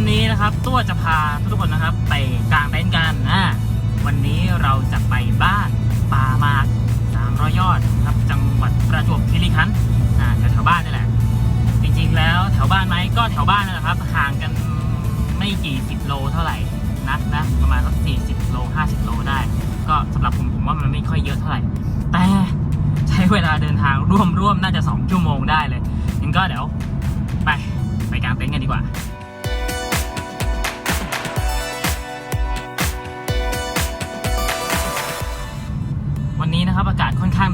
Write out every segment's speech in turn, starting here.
วันนี้นะครับตัวจะพาทุกคนนะครับ ไปกลางเต็นท์กันนะวันนี้เราจะไปบ้านป่าหมาก300ยอดครับ จังหวัดประจวบคีรีขันธ์อ่าแถวๆบ้านนี่แหละ จริงๆแล้วแถวบ้านไหมก็แถวบ้านนั่นแหละครับ ห่างกันไม่กี่สิบโลเท่าไหร่นักนะประมาณสักสี่สิบโลห้าสิบโลได้ ก็สำหรับผมผมว่ามันไม่ค่อยเยอะเท่าไหร่ แต่ใช้เวลาเดินทางร่วมๆน่าจะสองชั่วโมงได้เลยงั้นก็เดี๋ยวไปไปกางเต็นท์กันดีกว่า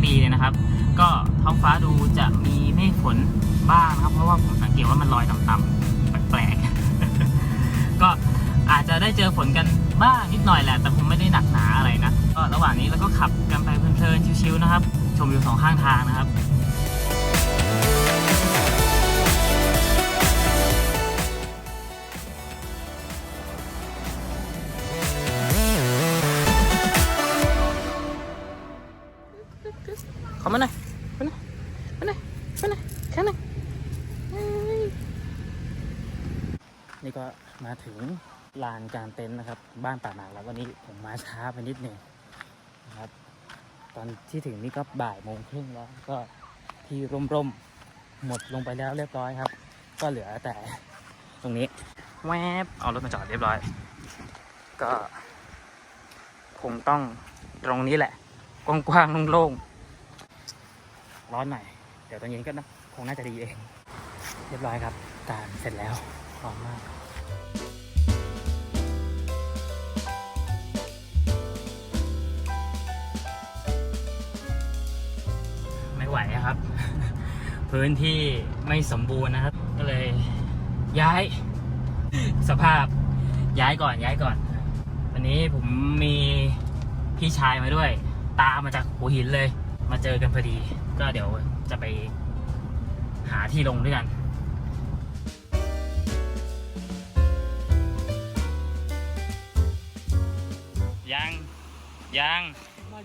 ปีเลยนะครับ ก็ท้องฟ้าดูจะมีเมฆฝนบ้างนะครับ เพราะว่าผมสังเกตว่ามันลอยต่ำๆแปลกๆก็อาจจะได้เจอฝนกันบ้างนิดหน่อยแหละ แต่ผมไม่ได้หนักหนาอะไรนะก็ระหว่างนี้เราก็ขับกันไปเพลินๆชิวๆนะครับ ชมวิวสองข้างทางนะครับ ถึงลานกลางเต็นท์นะครับ บ้านป่าหมากแล้ววันนี้ผมมาช้าไปนิดหนึ่งนะครับ ตอนที่ถึงนี่ก็บ่ายโมงครึ่งแล้วก็ที่ร่มๆหมดลงไปแล้วเรียบร้อยครับ ก็เหลือแต่ตรงนี้แวบเอารถมาจอดเรียบร้อย ก็ คงต้องตรงนี้แหละ กว้างๆโล่งๆร้อนหน่อยเดี๋ยวตอนเย็นก็นะคงน่าจะดีเอง เรียบร้อยครับการเสร็จแล้วพร้อมมาก พื้นที่ไม่สมบูรณ์นะครับ ก็เลยย้ายสภาพย้ายก่อนย้ายก่อน วันนี้ผมมีพี่ชายมาด้วย ตามมาจากหัวหินเลย มาเจอกันพอดี ก็เดี๋ยวจะไปหาที่ลงด้วยกันยัง ยัง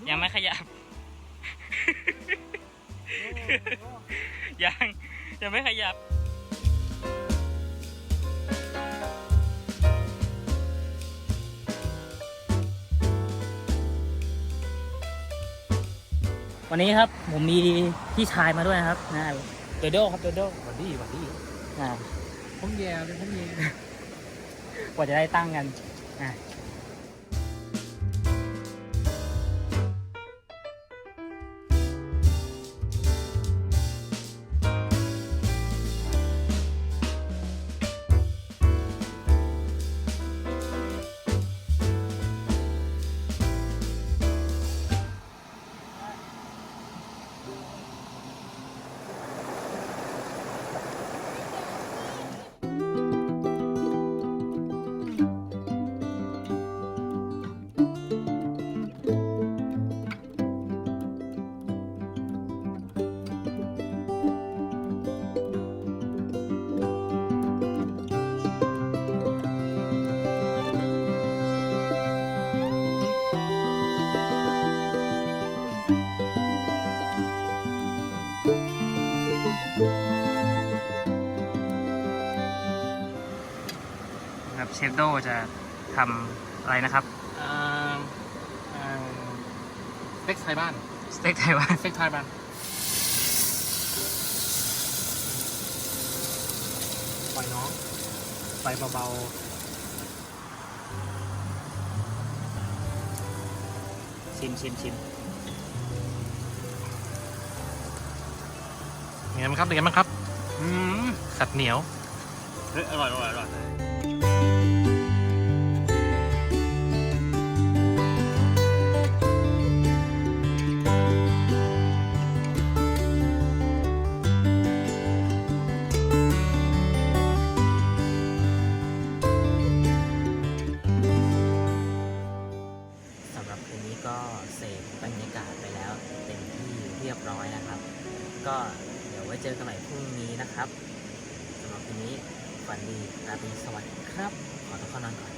ยังไม่ขยับ ยังยังไม่ขยับวันนี้ครับผมมีพี่ชายมาด้วยนะครับนะโดโดครับโดโดหวันดีหวันดีอ่าผมแย่เลยผมแย่กว่าจะได้ตั้งกันอะ ครับเชฟโดจะทำอะไรนะครับอ่าอ่าสเต็กไทยบ้านสเต็กไทยวันสเต็กไทยบ้านปล่อยน้องไฟเบาชิมชิมชิม ไงบ้างครับเป็นไงบ้างครับอืมสัตว์เหนียวเฮ้ยอร่อยอร่อยอร่อยสำหรับคืนนี้ก็เสพบรรยากาศไปแล้วเต็มที่เรียบร้อยนะครับ ก็เดี๋ยว ไว้เจอกันใหม่พรุ่งนี้นะครับสำหรับวันนี้ฝันดีราตรีสวัสดิ์ครับ ขอตัวเข้านอนก่อน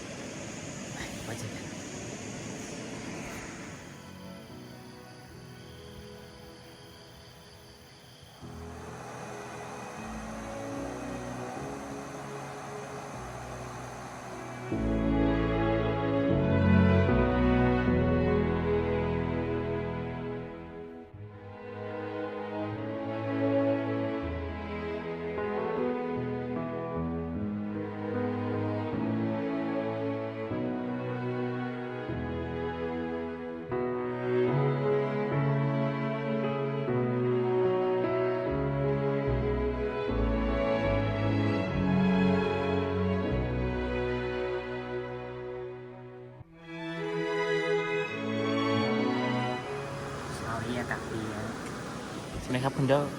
ไปไว้เจอกัน นไงครับคุณเดอร์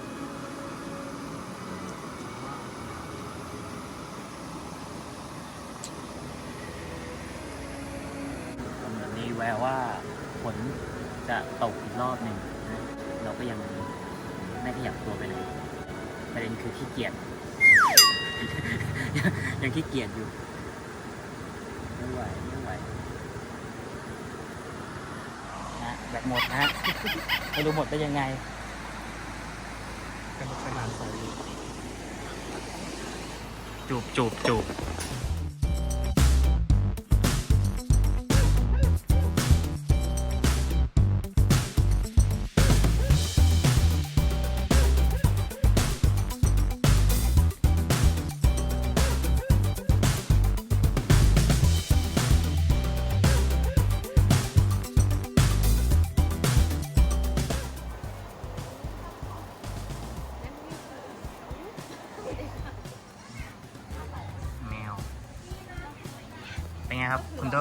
เหมือนมีแววว่าฝนจะตกอีกรอบหนึ่งนะเราก็ยังไม่ขยับตัวไปไหนประเด็นคือขี้เกียจ ยังยังขี้เกียจอยู่ไม่ไหวไม่ไหวนะแบบหมดนะไม่รู้หมดไปยังไง ขนุกสนานสอยจูบจูบจูบ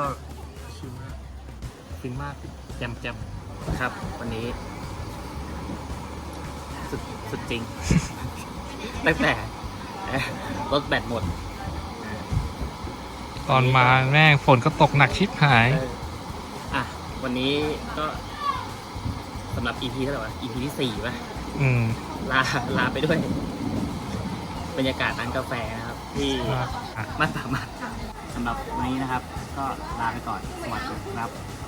งครับคุณโดชิลมากฟินมากแจมแจมครับ วันนี้ สุดสุดจริง ตั้งแต่เอ่อรถแบตหมดตอนมาแม่งฝนก็ตกหนักชิบหายเอออะ วันนี้ก็สำหรับ EP เท่าไหร่วะ EP ที่สี่ป่ะอืม ลาลาไปด้วย บรรยากาศร้านกาแฟนะครับ ที่อะบ้านป่าหมาก สำหรับวันนี้นะครับ ก็ลาไปก่อน สวัสดีครับ